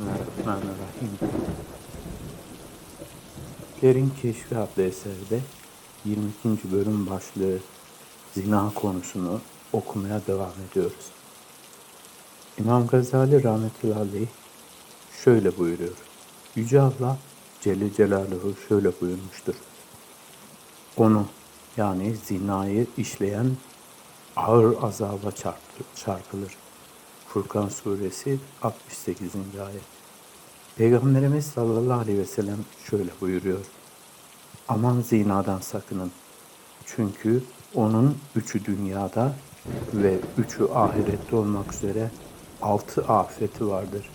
Bismillahirrahmanirrahim. Derin Keşfi adlı eserde 22. bölüm başlığı zina konusunu okumaya devam ediyoruz. İmam Gazali rahmetullahi şöyle buyuruyor. Yüce Allah Celle Celaluhu şöyle buyurmuştur. Onu yani zinayı işleyen ağır azaba çarptı- çarpılır. Furkan suresi 68. ayet. Peygamberimiz sallallahu aleyhi ve sellem şöyle buyuruyor. Aman zinadan sakının. Çünkü onun üçü dünyada ve üçü ahirette olmak üzere altı afeti vardır.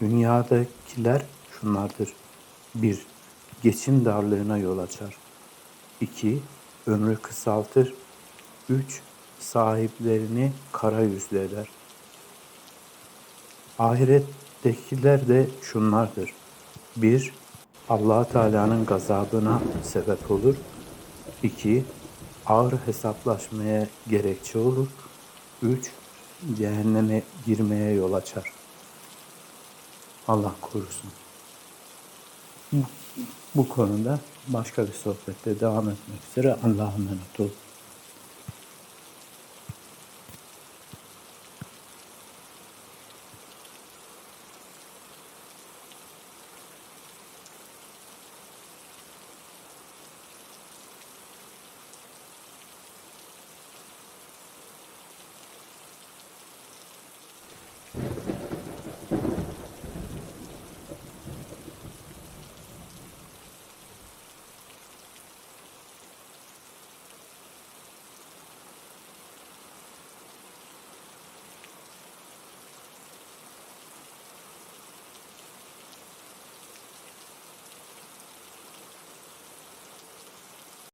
Dünyadakiler şunlardır. 1. Geçim darlığına yol açar. 2. Ömrü kısaltır. 3. Sahiplerini kara yüzlü eder. Ahirettekiler de şunlardır. 1. allah Teala'nın gazabına sebep olur. 2. Ağır hesaplaşmaya gerekçe olur. 3. Cehenneme girmeye yol açar. Allah korusun. Bu- konuda başka bir sohbette devam etmek üzere Allah'a emanet olun.